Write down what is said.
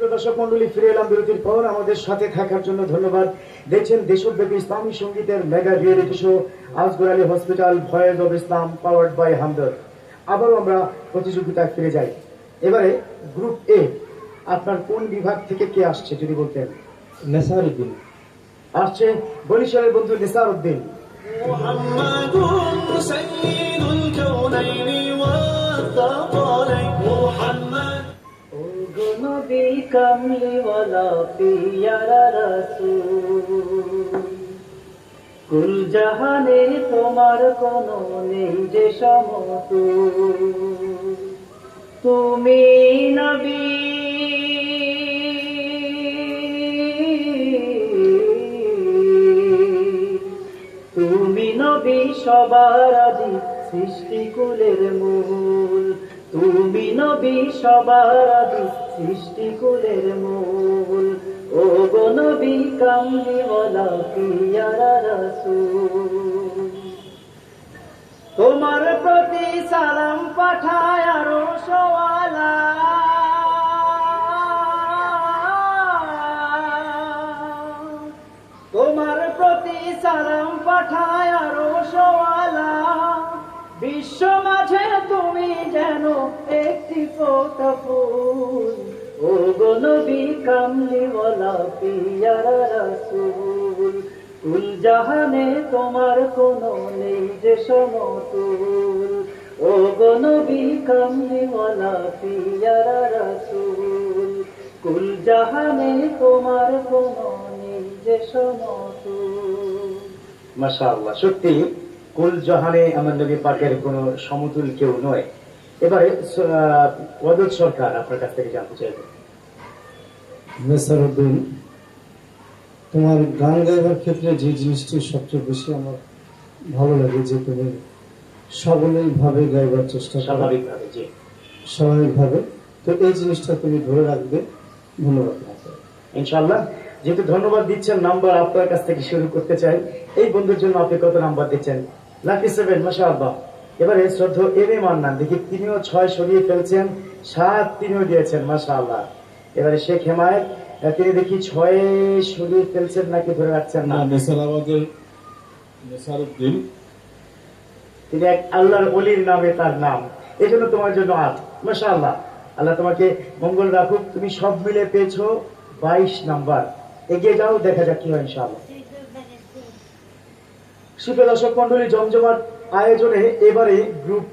সুপ্রিয় দর্শক মন্ডলী ফিরে এলাম বিরতির পর। আমাদের সাথে থাকার জন্য ধন্যবাদ দেখছেন দেশব্যাপী ইসলামী সঙ্গীতের mega reality show Asgar Ali hospital voice of Islam powered by Hamdard. আবারও আমরা প্রতিযোগিতায় ফিরে যাই। এবারে গ্রুপ এ আপনার কোন বিভাগ থেকে কে আসছে যদি বলতেন? নেসার উদ্দিন আসছে বরিশালের বন্ধু নিসার উদ্দিন কুল জাহানে তোমার কোনো নেই যে সমতুল। তুমি নবী। তুমি নবী সবার আদি সৃষ্টিকুলের মূল। তুমি নবী সবার আদি সৃষ্টিকুলের মূল। ও গো নবী, কামলিওয়ালা, পিয়ারা রাসূল। তোমার প্রতি সালাম পাঠায় আরও সোয়ালা তোমার প্রতি সালাম পাঠায় আরও সোয়ালা বিশ্ব মাঝে তুমি একটি ও পিয়ারা কুল জাহানে তোমার কোনো নেই যে সমতুল। ও পিয়ারা কুল জাহানে তোমার কোনো নেই যে সমতুল। সত্যি কুল জাহানে আমার নবী পাকের কোনো সমতুল কেউ নয়। এবারে ওয়াদুদ সরকার আপনার কাছ থেকে জানতে চাইব তোমার গান গাইবার ক্ষেত্রে যে জিনিসটি সবচেয়ে বেশি আমার ভালো লাগে যে তুমি সাবলীলভাবে গাইবার চেষ্টা স্বাভাবিকভাবে জি। স্বাভাবিকভাবে। তো এই জিনিসটা তুমি ধরে রাখবে। ধন্যবাদ। তোমাকে। ইনশাআল্লাহ। যেহেতু ধন্যবাদ দিচ্ছেন নাম্বার আপনার কাছ থেকে শুরু করতে চাই। এই বন্ধুর জন্য আপনি কত নাম্বার দিচ্ছেন? লাকি সেভেন মাসা আব্বা এবারে শ্রদ্ধ এম এ মান্নান দেখি তিনিও ছয় সরিয়ে ফেলছেন সাত তিনিও দিয়েছেন মাসা আল্লাহ এবারে শেখ হেমায়ত তিনি দেখি ছয়ে সরিয়ে ফেলছেন নাকি ধরে রাখছেন না। নেসারুদ্দিন তিনি এক আল্লাহর অলির নামে তার নাম। এই জন্য তোমার জন্য আট। মাসা আল্লাহ আল্লাহ তোমাকে মঙ্গল রাখুক। তুমি সব মিলে পেয়েছ বাইশ নাম্বার। এগিয়ে যাও দেখা যাক কি হয় ইনশাআল্লাহ। সুপ্রিয় দর্শক মন্ডলী জমজমাট আয়োজনে এবারে গ্রুপ